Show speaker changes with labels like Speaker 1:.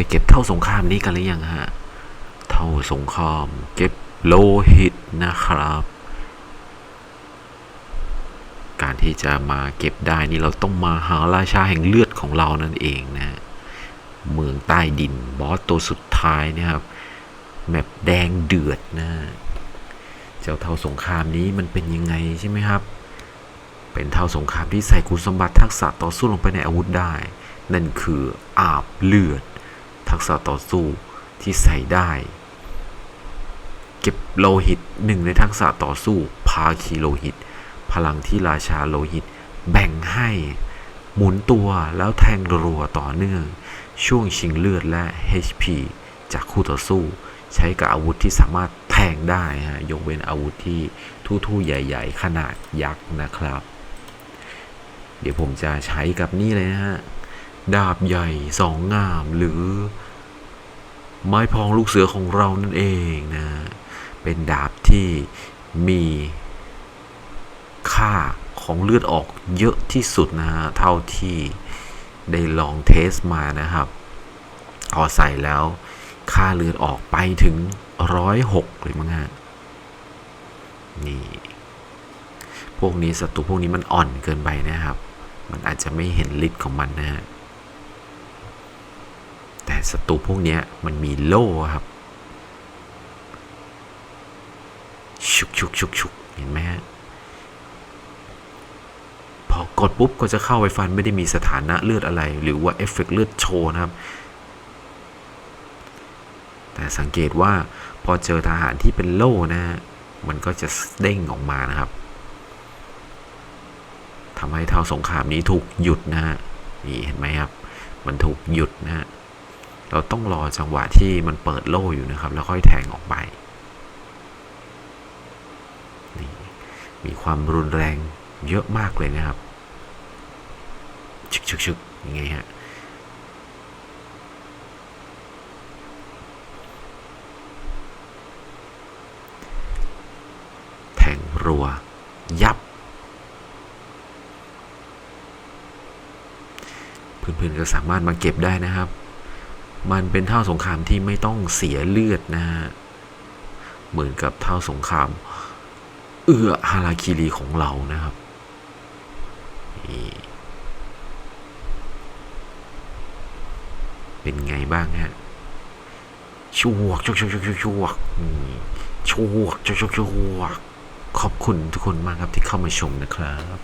Speaker 1: ยเก็บเท่าสงครามนี้กันหรือยังฮะ เท่าสงคราม เก็บโลหิตนะครับ การที่จะมาเก็บได้นี่เราต้องมาหาราชาแห่งเลือดของเรานั่นเองนะ เมืองใต้ดินบอสตัวสุดท้ายนะครับ แมปแดงเดือดนะ เจ้าเท่าสงครามนี้มันเป็นยังไงใช่ไหมครับ เป็นเท่าสงครามที่ใส่คุณสมบัติทักษะต่อสู้ลงไปในอาวุธได้ นั่นคืออาบเลือด ทักษะต่อสู้ที่ใส่ได้ เก็บโลหิตหนึ่งในทักษะต่อสู้พาคีโลหิต พลังที่ราชาโลหิต แบ่งให้หมุนตัวแล้วแทงรัวต่อเนื่อง ช่วงชิงเลือดและ HP จากคู่ต่อสู้ ใช้กับอาวุธที่สามารถแทงได้ฮะยกเว้นอาวุธที่ทู่ๆใหญ่ ๆ ขนาดยักษ์นะครับ เดี๋ยวผมจะใช้กับนี่เลยนะฮะ ดาบใหญ่สองงามหรือ ไม้พองลูกเสือของเรานั่นเองนะ เป็นดาบที่มีค่าของเลือดออกเยอะที่สุดนะฮะ เท่าที่ได้ลองเทสมานะครับ พอใส่แล้วค่าเลือดออกไปถึงร้อยหกเลยมั้งฮะ นี่ พวกนี้ศัตรูพวกนี้มันอ่อนเกินไปนะครับ มันอาจจะไม่เห็นฤทธิ์ของมันนะฮะ ศัตรูพวกนี้มันมีโล่ครับ ชุกชุกชุกชุกเห็นไหมฮะ พอกดปุ๊บก็จะเข้าไปฟันไม่ได้มีสถานะเลือดอะไร หรือว่าเอฟเฟกต์เลือดโชว์นะครับ แต่สังเกตว่าพอเจอทหารที่เป็นโล่นะฮะ มันก็จะเด้งออกมานะครับทำให้เท่าสงครามนี้ถูกหยุดนะฮะ นี่เห็นไหมครับ มันถูกหยุดนะฮะ เราต้องรอจังหวะที่มันเปิดโล่อยู่นะครับ แล้วค่อยแทงออกไปนี่มีความรุนแรงเยอะมากเลยนะครับชึกชึกชึกยังไงฮะแทงรัว ยับ เพื่อนๆก็สามารถมาเก็บได้นะครับ มันเป็นเท่าสงครามที่ไม่ต้องเสียเลือดนะฮะ เหมือนกับเท่าสงคราม เอื้อฮาราคิรีของเรานะครับเป็นไงบ้างฮะชวกชวกชวกชวกชวกชวกอืมชวกชวกชวกชวกขอบคุณทุกคนมากครับที่เข้ามาชมนะครับ